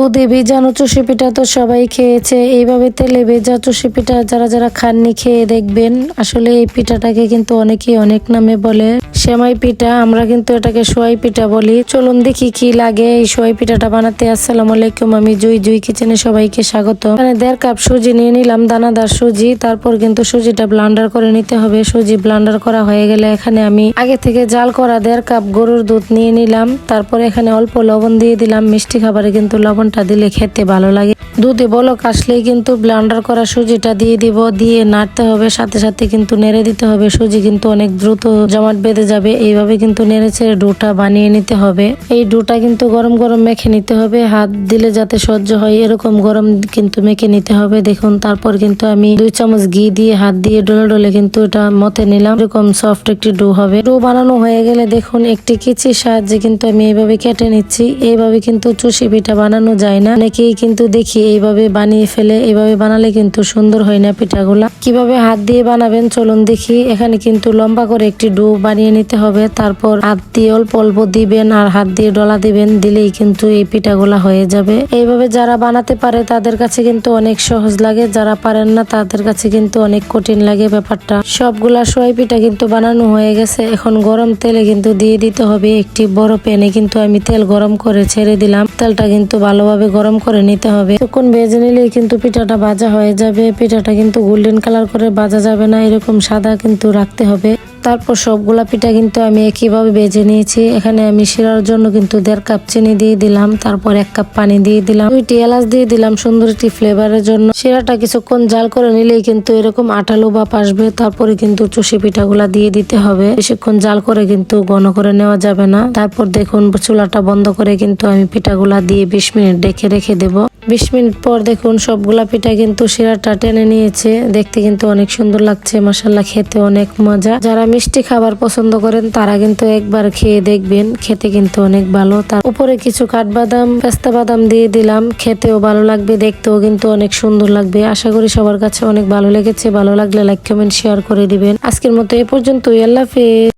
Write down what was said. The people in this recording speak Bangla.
দুধে জানো চষি পিঠা তো সবাই খেয়েছে। এইভাবে তেলে ভেজা চষি পিঠা যারা যারা খাননি খেয়ে দেখবেন। আসলে এই পিঠাটাকে কিন্তু অনেকেই অনেক নামে বলে। সেমাই পিঠা, আমরা কিন্তু এটাকে সোয়াই পিঠা বলি। চলুন দেখি কি লাগে এই সোয়াই পিঠাটা বানাতে। আসসালামু আলাইকুম, আমি জুই জুই কিচেনে সবাইকে স্বাগত এখানে দেড় কাপ সুজি নিয়ে নিলাম, দানাদার সুজি। তারপর কিন্তু সুজিটা ব্লান্ডার করে নিতে হবে। সুজি ব্লান্ডার করা হয়ে গেলে এখানে আমি আগে থেকে জাল করা দেড় কাপ গরুর দুধ নিয়ে নিলাম। তারপর এখানে অল্প লবণ দিয়ে দিলাম। মিষ্টি খাবারে কিন্তু লবণটা দিলে খেতে ভালো লাগে। দুধে বলক আসলেই কিন্তু ব্লান্ডার করা সুজিটা দিয়ে দিব, দিয়ে নাড়তে হবে, সাথে সাথে কিন্তু নেড়ে দিতে হবে। সুজি কিন্তু অনেক দ্রুত জমাট বেঁধে যাবে, এইভাবে কিন্তু নেড়ে ছেড়ে ডোটা বানিয়ে নিতে হবে। এই ডোটা কিন্তু গরম গরম মেখে নিতে হবে, হাত দিলে যাতে সহ্য হয় এরকম গরম কিন্তু মেখে নিতে হবে। দেখুন, তারপর কিন্তু আমি দুই চামচ ঘি দিয়ে হাত দিয়ে ডলে ডলে কিন্তু এটা মতে নিলাম। এরকম সফট একটি ডো হবে। ডো বানানো হয়ে গেলে দেখুন, একটি কিচির সাহায্যে কিন্তু আমি এইভাবে কেটে নিচ্ছি। এইভাবে কিন্তু চুষি পিঠা বানানো যায় না। অনেকেই কিন্তু দেখি এইভাবে বানিয়ে ফেলে, এইভাবে বানালে কিন্তু সুন্দর হয় না পিঠাগুলা। কীভাবে হাত দিয়ে বানাবেন চলুন দেখি। এখানে কিন্তু লম্বা করে একটি ডো বানিয়ে নিতে হবে। তারপর হাত দিয়ে অল্প অল্প দিবেন আর হাত দিয়ে ডলা দিবেন, দিলেই কিন্তু এই পিঠাগুলা হয়ে যাবে। এইভাবে যারা বানাতে পারে, তাদের কাছে কিন্তু অনেক সহজ লাগে। যারা পারেন না, তাদের কাছে কিন্তু অনেক কঠিন লাগে ব্যাপারটা। সবগুলা সোয়াই পিঠা কিন্তু বানানো হয়ে গেছে। এখন গরম তেলে কিন্তু দিয়ে দিতে হবে একটি বড় প্যানে। কিন্তু আমি তেল গরম করে ছেড়ে দিলাম। তেলটা কিন্তু ভালোভাবে গরম করে নিতে হবে। তখন ভেজে নিলেই কিন্তু পিঠাটা ভাজা হয়ে যাবে। পিঠাটা কিন্তু গোল্ডেন কালার করে ভাজা যাবে না, এরকম সাদা কিন্তু রাখতে হবে। তারপর সবগুলা পিঠা কিন্তু আমি একইভাবে বেজে নিয়েছি। এখানে আমি শিরার জন্য কিন্তু দেড় কাপ চিনি দিয়ে দিলাম, তারপর এক কাপ পানি দিয়ে দিলাম, দুইটি এলাচ দিয়ে দিলাম সুন্দর একটি ফ্লেভারের জন্য। শিরাটা কিছুক্ষণ জাল করে নিলেই কিন্তু এরকম আঠালো ভাব আসবে, তারপরে কিন্তু চুষি পিঠাগুলা দিয়ে দিতে হবে। বেশিক্ষণ জাল করে কিন্তু ঘন করে নেওয়া যাবে না। তারপর দেখুন, চুলাটা বন্ধ করে কিন্তু আমি পিঠাগুলা দিয়ে বিশ মিনিট ডেকে রেখে দেবো। বিশ মিনিট পর দেখুন, সবগুলা পিঠা কিন্তু শিরাটা টেনে নিয়েছে। দেখতে কিন্তু অনেক সুন্দর লাগছে মশাল্লা খেতে অনেক মজা। যারা মিষ্টি খাবার পছন্দ করেন, তারা কিন্তু একবার খেয়ে দেখবেন, খেতে কিন্তু অনেক ভালো। তার উপরে কিছু কাঠবাদাম, পেস্তা বাদাম দিয়ে দিলাম, খেতেও ভালো লাগবে, দেখতেও কিন্তু অনেক সুন্দর লাগবে। আশা করি সবার কাছে অনেক ভালো লেগেছে, ভালো লাগলে লাইক কমেন্ট শেয়ার করে দিবেন। আজকের মতো এ পর্যন্তই, আল্লাহ হাফেজ।